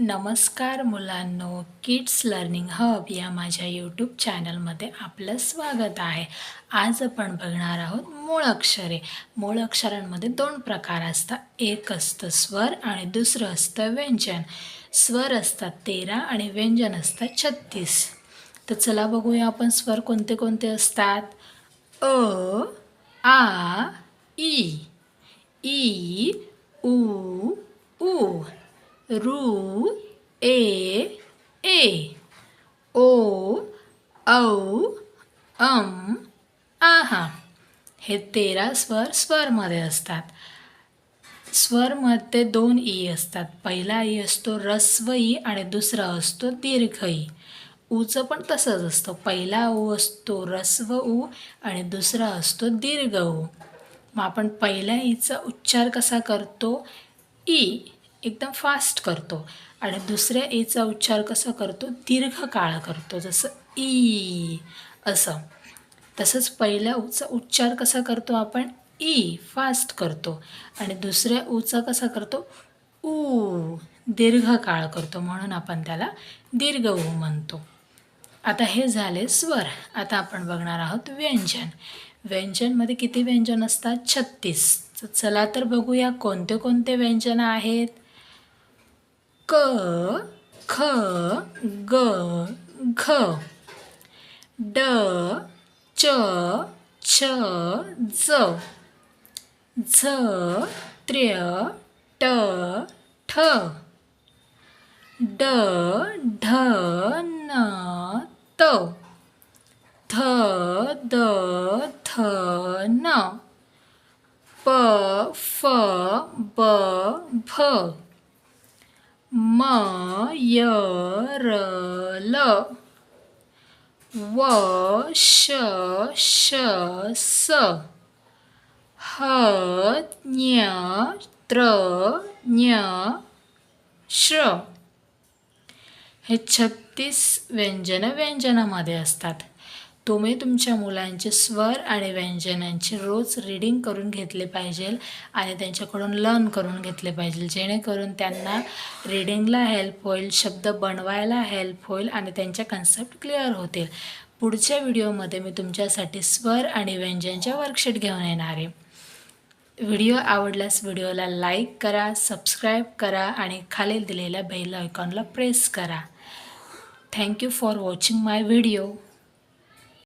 नमस्कार मुलांनो kids learning hub या माझ्या यूट्यूब चॅनलमध्ये आपलं स्वागत आहे. आज आपण बघणार आहोत मूळ अक्षरे. मूळ अक्षरांमध्ये दोन प्रकार असतात. एक असतं स्वर आणि दुसरं असतं व्यंजन. स्वर असतात तेरा आणि व्यंजन असतात छत्तीस. तर चला बघूया आपण स्वर कोणते कोणते असतात. अ आ ई. ई रू ए ए. ओ औ अम आहा. हे तेरा स्वर स्वरमध्ये असतात. स्वरमध्ये दोन ई असतात. पहिला ई असतो रस्व ई आणि दुसरा असतो दीर्घ ई ऊचं पण तसंच असतं. पहिला ऊ असतो रस्व ऊ आणि दुसरा असतो दीर्घ ऊ. मग आपण पहिल्या ईचा उच्चार कसा करतो? ई. एकदम फास्ट करतो. आणि दुसऱ्या ईचा उच्चार कसा करतो? दीर्घ काळ करतो. जसं ई असं. तसंच पहिल्या ऊचा उच्चार कसा करतो आपण? ई फास्ट करतो. आणि दुसऱ्या ऊचा कसा करतो? ऊ दीर्घ काळ करतो. म्हणून आपण त्याला दीर्घ ऊ म्हणतो. आता हे झाले स्वर. आता आपण बघणार आहोत व्यंजन. व्यंजनमध्ये किती व्यंजन असतात? छत्तीस. चला तर बघूया कोणते कोणते व्यंजनं आहेत? क ख ग घ ड च छ ज झ त्र्य ट ठ ड ढ न त ध द थ न प फ ब भ म य र ल व श श स ह ञ त्र ञ श्र हे छत्तीस व्यंजन व्यंजनामध्ये असतात तुम्ही तुमच्या मुलांचे स्वर आणि व्यंजनांचे रोज रीडिंग करून घेतले पाहिजे आणि त्यांच्याकडून लर्न करून घेतले पाहिजे. जेणेकरून त्यांना रीडिंगला हेल्प होईल शब्द बनवायला हेल्प होईल आणि त्यांच्या कन्सेप्ट क्लिअर होतील. पुढच्या व्हिडिओमध्ये मी तुमच्यासाठी स्वर आणि व्यंजनच्या वर्कशीट घेऊन येणार आहे. व्हिडिओ आवडल्यास व्हिडिओला लाईक करा सबस्क्राईब करा आणि खालील दिलेल्या बेल आयकॉनला प्रेस करा. Thank you for watching my video